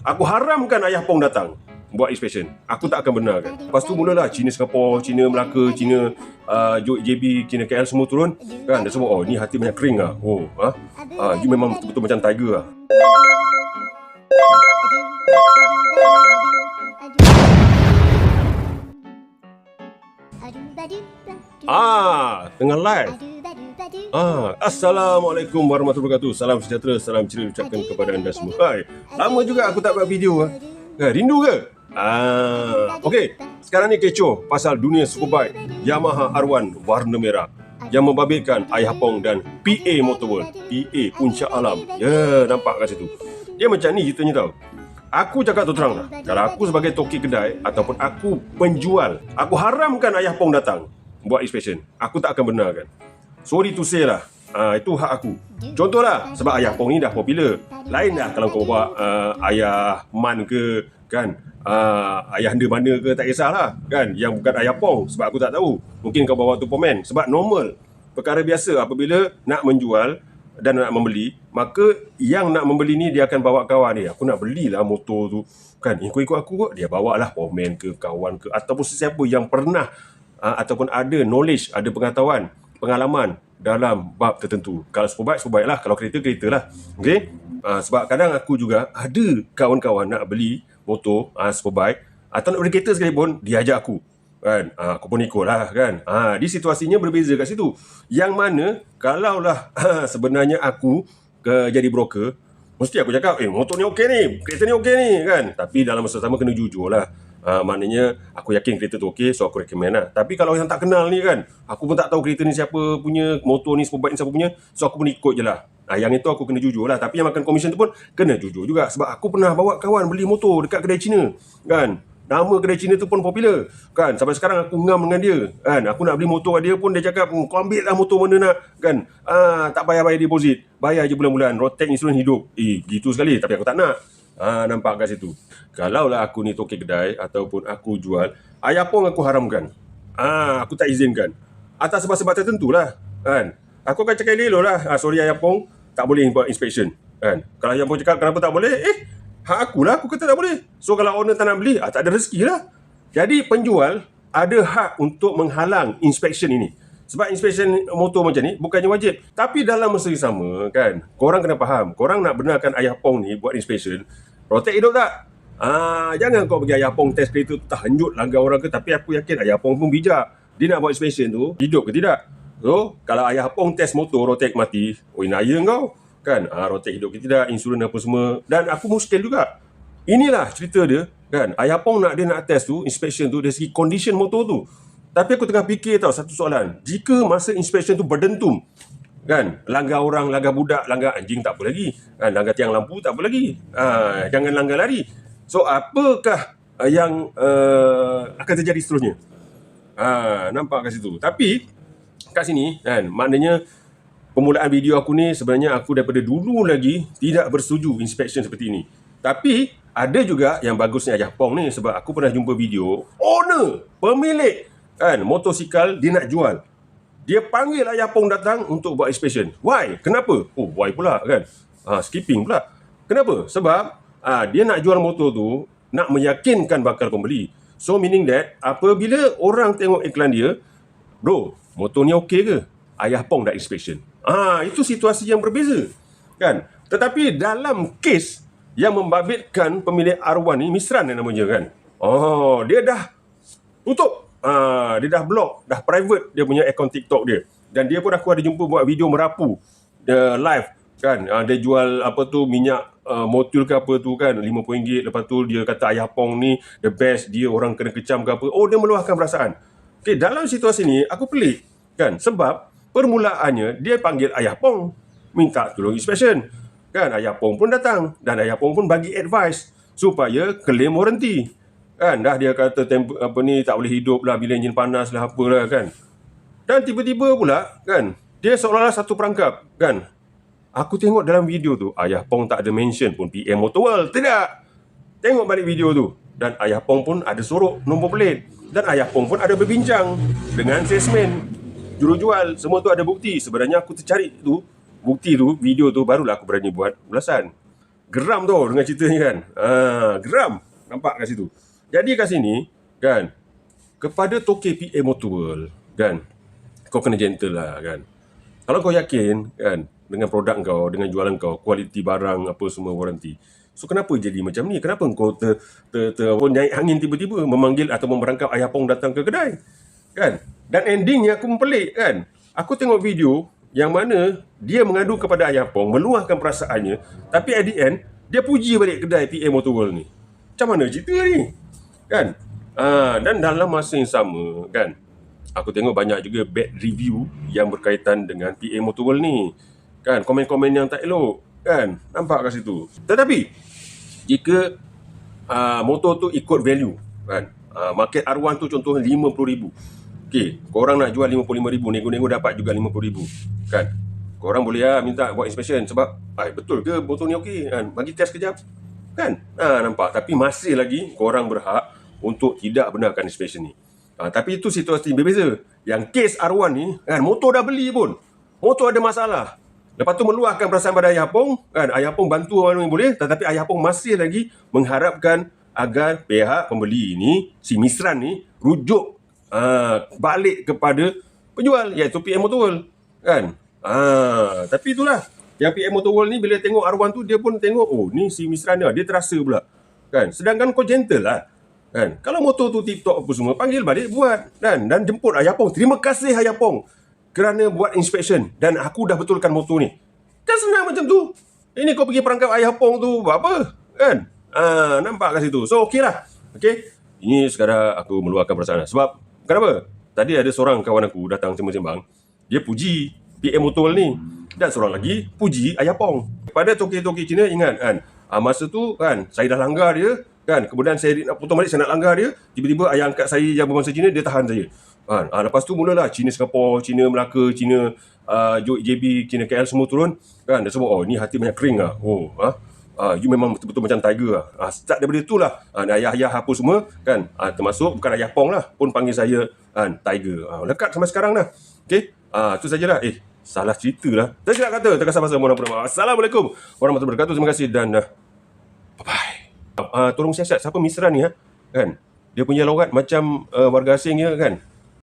Aku haramkan ayah Pong datang buat inspection. Aku tak akan benarkan. Lepas tu mulalah Cina Singapura, Cina Melaka, Cina uh, JB, Cina KL semua turun. Kan, dia semua, oh ni hati banyak kering lah. Oh, ha? Ah, you memang betul-betul macam tiger lah. Ah, tengah live. Ah, Assalamualaikum warahmatullahi wabarakatuh. Salam sejahtera, salam ceria ucapkan kepada anda semua. Hai, lama juga aku tak buat video ah. Eh, rindu ke? Ah, okey. Sekarang ni kecoh pasal dunia superbike Yamaha R1 warna merah yang membabitkan Ayah Pong dan PA Motorworld. PA Puncak Alam. Ya, nampak kat situ. Dia macam ni ceritanya tau. Aku cakap tu terang lah. Kalau aku sebagai toki kedai ataupun aku penjual, aku haramkan Ayah Pong datang buat inspection. Aku tak akan benarkan. Sorry to say lah. Uh, itu hak aku. Contohlah, sebab Ayah Pong ni dah popular. Lain dah kalau kau bawa uh, Ayah Man ke, kan? Uh, ayah anda mana ke, tak kisahlah. Kan? Yang bukan Ayah Pong, sebab aku tak tahu. Mungkin kau bawa tu pomen. Sebab normal. Perkara biasa apabila nak menjual dan nak membeli, maka yang nak membeli ni dia akan bawa kawan dia. Aku nak belilah motor tu. Kan, ikut-ikut aku kot. Dia bawa lah pomen ke, kawan ke, ataupun sesiapa yang pernah uh, ataupun ada knowledge, ada pengetahuan, pengalaman dalam bab tertentu. Kalau superbike, superbike lah. Kalau kereta, kereta lah. Okay? Uh, sebab kadang aku juga ada kawan-kawan nak beli motor, uh, superbike, atau nak beli kereta sekalipun, dia ajak aku. Kan? Uh, aku pun ikut lah kan. Uh, di situasinya berbeza kat situ. Yang mana, kalaulah sebenarnya aku ke jadi broker, mesti aku cakap, eh motor ni okey ni, kereta ni okey ni kan. Tapi dalam masa sama kena jujur lah. Uh, maknanya aku yakin kereta tu okey so aku recommend lah. Tapi kalau yang tak kenal ni kan, aku pun tak tahu kereta ni siapa punya, motor ni superbike ni siapa punya, so aku pun ikut je lah. Uh, yang itu aku kena jujur lah. Tapi yang makan komisen tu pun kena jujur juga. Sebab aku pernah bawa kawan beli motor dekat kedai Cina. Kan? Nama kedai Cina tu pun popular. Kan? Sampai sekarang aku ngam dengan dia. Kan? Aku nak beli motor dia pun dia cakap, "Hmm, kau ambil lah motor mana nak. Kan? Ah, tak payah bayar deposit. Bayar je bulan-bulan. Rotek insurans hidup. Eh, gitu sekali. Tapi aku tak nak. Ah, nampak kat situ. Kalaulah aku ni toki kedai ataupun aku jual, ayah pun aku haramkan. Ah, aku tak izinkan. Atas sebab-sebab tertentu lah. Kan? Aku akan cakap elok lah. Ah, sorry ayah pong, tak boleh buat inspection. Kan? Kalau ayah pong cakap kenapa tak boleh, eh, hak aku lah. Aku kata tak boleh. So kalau owner tak nak beli, ah, tak ada rezeki lah. Jadi penjual ada hak untuk menghalang inspection ini. Sebab inspection motor macam ni bukannya wajib. Tapi dalam masa yang sama kan, korang kena faham. Korang nak benarkan ayah pong ni buat inspection, Protect hidup tak? Ah, jangan kau pergi ayah pong test kereta tu tak hanyut langgar orang ke tapi aku yakin ayah pong pun bijak. Dia nak buat inspection tu hidup ke tidak? So, kalau ayah pong test motor rotek mati, oi naya kau. Kan? Ah, rotek hidup ke tidak, insurans apa semua. Dan aku muskil juga. Inilah cerita dia, kan? Ayah pong nak dia nak test tu, inspection tu dari segi condition motor tu. Tapi aku tengah fikir tau satu soalan. Jika masa inspection tu berdentum, kan? Langgar orang langgar budak langgar anjing tak apa lagi. Kan? Langgar tiang lampu tak apa lagi. Ha, jangan langgar lari. So apakah uh, yang uh, akan terjadi seterusnya? Ha, nampak kat situ. Tapi kat sini kan? Maknanya permulaan video aku ni sebenarnya aku daripada dulu lagi tidak bersetuju inspection seperti ini. Tapi ada juga yang bagusnya Ajah Pong ni sebab aku pernah jumpa video owner pemilik kan? Motosikal dia nak jual dia panggil ayah Pong datang untuk buat inspection. Why? Kenapa? Oh, why pula kan? Ha, skipping pula. Kenapa? Sebab ha, dia nak jual motor tu, nak meyakinkan bakal pembeli. So, meaning that, apabila orang tengok iklan dia, bro, motor ni okey ke? Ayah Pong dah inspection. Ah, ha, itu situasi yang berbeza. Kan? Tetapi dalam kes yang membabitkan pemilik R1 ni, Misran namanya kan? Oh, dia dah tutup Ah, dia dah block, dah private dia punya account TikTok dia. Dan dia pun aku ada jumpa buat video merapu the live kan. Uh, dia jual apa tu minyak uh, motul ke apa tu kan RM50 lepas tu dia kata ayah pong ni the best dia orang kena kecam ke apa. Oh dia meluahkan perasaan. Okay, dalam situasi ni aku pelik kan sebab permulaannya dia panggil ayah pong minta tolong inspection. Kan ayah pong pun datang dan ayah pong pun bagi advice supaya claim warranty kan? Dah dia kata temp- apa ni tak boleh hidup lah bila enjin panas lah apalah kan? Dan tiba-tiba pula kan? Dia seolah-olah satu perangkap kan? Aku tengok dalam video tu ayah pong tak ada mention pun PM Motorworld tidak! Tengok balik video tu. Dan ayah pong pun ada sorok nombor plate dan ayah pong pun ada berbincang dengan salesman. Jurujual semua tu ada bukti. Sebenarnya aku tercari tu bukti tu video tu barulah aku berani buat ulasan. Geram tau dengan cerita ni kan. Ah, geram. Nampak kat situ. Jadi kat sini kan kepada toke PA World kan kau kena gentle lah kan. Kalau kau yakin kan dengan produk kau, dengan jualan kau, kualiti barang apa semua waranti. So kenapa jadi macam ni? Kenapa kau ter, ter, ter, ter naik angin tiba-tiba memanggil atau merangkap ayah pong datang ke kedai? Kan? Dan endingnya aku mempelik kan. Aku tengok video yang mana dia mengadu kepada ayah pong, meluahkan perasaannya, tapi at the end dia puji balik kedai PA Motor World ni. Macam mana cerita ni? Kan? Ah, dan dalam masa yang sama kan, aku tengok banyak juga bad review yang berkaitan dengan PA Motor World ni. Kan, komen-komen yang tak elok. Kan, nampak kat situ. Tetapi, jika uh, motor tu ikut value, kan, uh, market R1 tu contohnya RM50,000. Okey, korang nak jual RM55,000, nego-nego dapat juga RM50,000. Kan, korang boleh lah minta buat inspection sebab, ay, betul ke motor ni okey? Kan, bagi test kejap. Kan, ha, nampak. Tapi masih lagi korang berhak untuk tidak benarkan inspection ni. Ha, tapi itu situasi berbeza. Yang kes R1 ni, kan, motor dah beli pun. Motor ada masalah. Lepas tu meluahkan perasaan pada Ayah Pong. Kan, Ayah Pong bantu orang yang boleh. Tetapi Ayah Pong masih lagi mengharapkan agar pihak pembeli ini, si Misran ni, rujuk uh, balik kepada penjual, iaitu PM Motor World. Kan? Uh, tapi itulah. Yang PM Motor World ni bila tengok R1 tu, dia pun tengok, oh ni si Misran ni, dia terasa pula. Kan? Sedangkan kau gentle lah. Kan? Kalau motor tu tip-top apa semua, panggil balik, buat. Kan? Dan jemput Ayah Pong. Terima kasih Ayah Pong kerana buat inspection dan aku dah betulkan motor ni. Kan senang macam tu. Ini kau pergi perangkap ayah pong tu buat apa? Kan? Ah, nampak kat situ. So okey lah. Okey. Ini sekarang aku meluahkan perasaan. Sebab kenapa? Tadi ada seorang kawan aku datang sembang-sembang. Dia puji PM motor ni. Dan seorang lagi puji ayah pong. Pada toki-toki Cina ingat kan. Ah, masa tu kan saya dah langgar dia kan. Kemudian saya nak potong balik saya nak langgar dia. Tiba-tiba ayah angkat saya yang berbangsa Cina dia tahan saya. Ha, ha, lepas tu mulalah Cina Singapura, Cina Melaka, Cina uh, JB, Cina KL semua turun. Kan dia sebut, oh ni hati banyak kering lah. Oh, ha? Uh, you memang betul-betul macam tiger lah. Uh, start daripada tu lah. Uh, ayah-ayah apa semua kan. Uh, termasuk bukan ayah Pong lah. Pun panggil saya uh, tiger. Uh, lekat sampai sekarang lah. Okay. Uh, tu sajalah. Eh, salah cerita lah. Saya silap kata. Terkasar pasal Assalamualaikum warahmatullahi wabarakatuh. Terima kasih dan uh. Uh, tolong siasat siapa misran ni ha? Kan? Dia punya logat macam uh, warga asing ya kan?